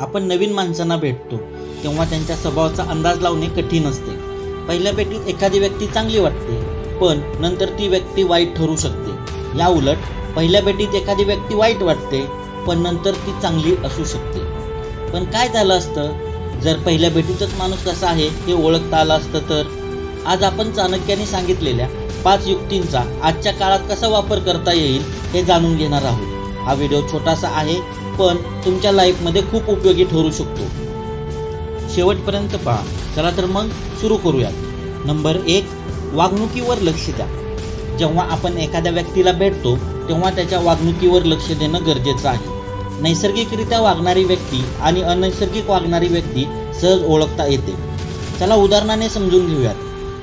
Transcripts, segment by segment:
आपण नवीन माणसांना भेटतो तेव्हा त्यांच्या स्वभावाचा अंदाज लावणे कठीण असते. पहिल्या भेटीत एखादी व्यक्ती चांगली वाटते पण नंतर ती व्यक्ती वाईट ठरू शकते. या उलट पहिल्या भेटीत एखादी व्यक्ती वाईट वाटते पण नंतर ती चांगली असू शकते. पण काय झालं असतं? जर पहिल्या भेटीतच माणूस कसा आहे हे ओळखता आलं असतं तर? आज आपण चाणक्याने सांगितलेल्या पाच युक्तींचा आजच्या काळात कसा वापर करता येईल हे जाणून घेणार आहोत. हा व्हिडिओ छोटासा आहे पण तुमच्या लाईफमध्ये खूप उपयोगी ठरू शकतो. शेवटपर्यंत पहा. चला तर मग सुरू करूयात. नंबर एक वागणुकीवर लक्ष द्या. जेव्हा आपण एखाद्या व्यक्तीला भेटतो तेव्हा त्याच्या वागणुकीवर लक्ष देणं गरजेचं आहे. नैसर्गिकरित्या वागणारी व्यक्ती आणि अनैसर्गिक वागणारी व्यक्ती सहज ओळखता येते. चला उदाहरणाने समजून घेऊयात.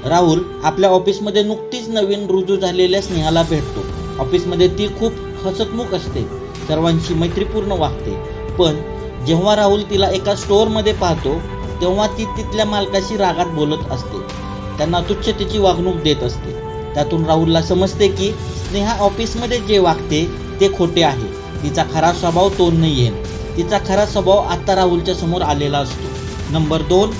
राहुल आपल्या ऑफिसमध्ये नुकतीच नवीन रुजू झालेल्या स्नेहाला भेटतो. ऑफिसमध्ये ती खूप हसतमुख असते. सर्वांशी मैत्रीपूर्ण वागते. पण जेव्हा राहुल तिला एका स्टोअरमध्ये पाहतो तेव्हा ती तिथल्या मालकाशी रागात बोलत असते. त्यांना तुच्छतेची वागणूक देत असते. त्यातून राहुलला समजते की स्नेहा ऑफिसमध्ये जे वागते ते खोटे आहे. तिचा खरा स्वभाव तो नाहीये. तिचा खरा स्वभाव आता राहुलच्या समोर आलेला असतो. नंबर दोन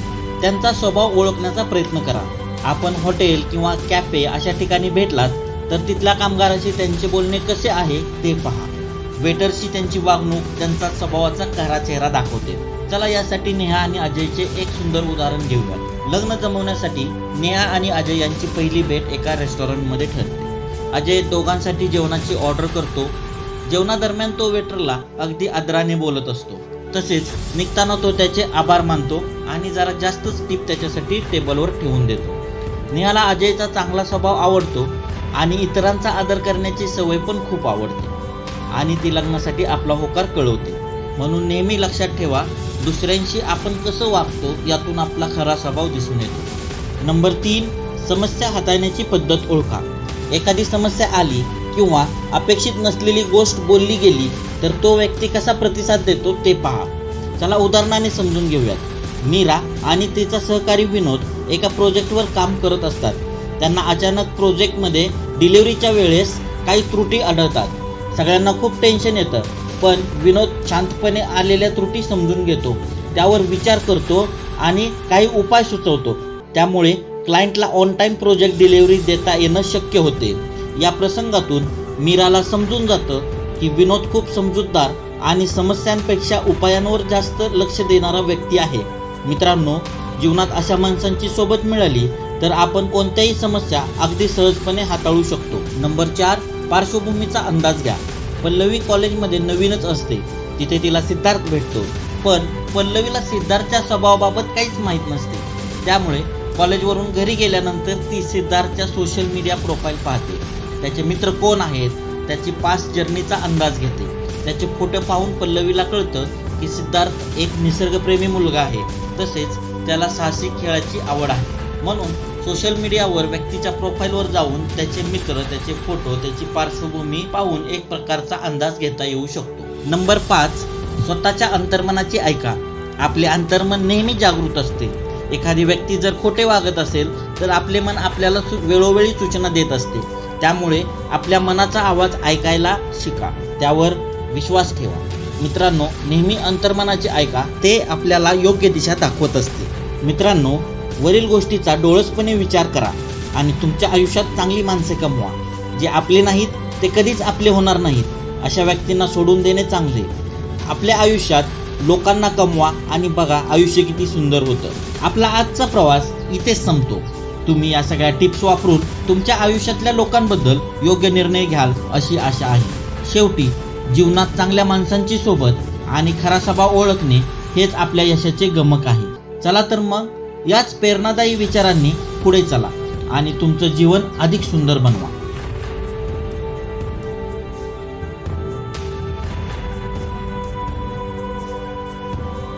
त्यांचा स्वभाव ओळखण्याचा प्रयत्न करा. आपण हॉटेल किंवा कॅफे अशा ठिकाणी भेटलात तर तिथल्या कामगाराशी त्यांचे बोलणे कसे आहे ते पहा. वेटरशी त्यांची वागणूक त्यांचा स्वभावाचा खरा चेहरा दाखवते. चला यासाठी नेहा आणि अजयचे एक सुंदर उदाहरण घेऊया लग्न जमवण्यासाठी नेहा आणि अजय यांची पहिली भेट एका रेस्टॉरंटमध्ये ठरते. अजय दोघांसाठी जेवणाची ऑर्डर करतो. जेवणादरम्यान तो वेटरला अगदी आदराने बोलत असतो. तसेच निघताना तो त्याचे आभार मानतो आणि जरा जास्तच टीप त्याच्यासाठी टेबलवर ठेवून देतो. नेहाला अजयचा चांगला स्वभाव आवडतो आणि इतरांचा आदर करण्याची सवय पण खूप आवडते. आणि ती लग्नासाठी आपला होकार कळवते. म्हणून नेहमी लक्षात ठेवा दुसऱ्यांशी आपण कसं वागतो यातून आपला खरा स्वभाव दिसून येतो. नंबर तीन समस्या हाताळण्याची पद्धत ओळखा. एखादी समस्या आली किंवा अपेक्षित नसलेली गोष्ट बोलली गेली तर तो व्यक्ती कसा प्रतिसाद देतो ते पहा. चला उदाहरणाने समजून घेऊयात. मीरा आणि तिचा सहकारी विनोद एका प्रोजेक्टवर काम करत असतात. त्यांना अचानक प्रोजेक्टमध्ये डिलिव्हरीच्या वेळेस काही त्रुटी आढळतात. सगळ्यांना खूप टेन्शन येतं. पण विनोद शांतपणे आलेल्या त्रुटी समजून घेतो. त्यावर विचार करतो आणि काही उपाय सुचवतो. त्यामुळे क्लायंटला ऑन टाईम प्रोजेक्ट डिलिव्हरी देता येणं शक्य होते. या प्रसंगातून मीराला समजून जातं की विनोद खूप समजूतदार आणि समस्यांपेक्षा उपायांवर जास्त लक्ष देणारा व्यक्ती आहे. मित्रांनो जीवनात अशा माणसांची सोबत मिळाली तर आपण कोणत्याही समस्या अगदी सहजपणे हाताळू शकतो. नंबर चार पार्श्वभूमीचा अंदाज घ्या. पल्लवी कॉलेजमध्ये नवीनच असते. तिथे तिला सिद्धार्थ भेटतो. पण पल्लवीला सिद्धार्थच्या स्वभावाबाबत काहीच माहीत नसते. त्यामुळे कॉलेजवरून घरी गेल्यानंतर ती सिद्धार्थच्या सोशल मीडिया प्रोफाईल पाहते. त्याचे मित्र कोण आहेत? त्याची पास्ट जर्नीचा अंदाज घेते. त्याचे फोटो पाहून पल्लवीला कळतं की सिद्धार्थ एक निसर्गप्रेमी मुलगा आहे. तसेच त्याला साहसी खेळाची आवड आहे. म्हणून सोशल मीडियावर व्यक्तीच्या प्रोफाईलवर जाऊन त्याचे मित्र त्याचे फोटो त्याची पार्श्वभूमी पाहून एक प्रकारचा अंदाज घेता येऊ शकतो. नंबर पाच स्वतःच्या अंतर्मनाची ऐका. आपले अंतर्मन नेहमी जागृत असते. एखादी व्यक्ती जर खोटे वागत असेल तर आपले मन आपल्याला सु- वेळोवेळी सूचना देत असते. त्यामुळे आपल्या मनाचा आवाज ऐकायला शिका. त्यावर विश्वास ठेवा. मित्रांनो नेहमी अंतर्मनाचे ऐका. ते आपल्याला योग्य दिशा दाखवत असते. मित्रांनो वरील गोष्टीचा डोळसपणे विचार करा आणि तुमच्या आयुष्यात चांगली माणसे कमवा. जे आपले नाहीत ते कधीच आपले होणार नाहीत अशा व्यक्तींना सोडून देणे चांगले. आपल्या आयुष्यात लोकांना कमवा आणि बघा आयुष्य किती सुंदर होतं. आपला आजचा प्रवास इथेच संपतो. तुम्ही या सगळ्या टिप्स वापरून तुमच्या आयुष्यातल्या लोकांबद्दल योग्य निर्णय घ्याल अशी आशा आहे. शेवटी जीवनात चांगल्या माणसांची सोबत आणि खरा स्वभाव ओळखणे हेच आपल्या यशाचे गमक आहे. चला तर मग याच प्रेरणादायी विचारांनी पुढे चला आणि तुमचं जीवन अधिक सुंदर बनवा.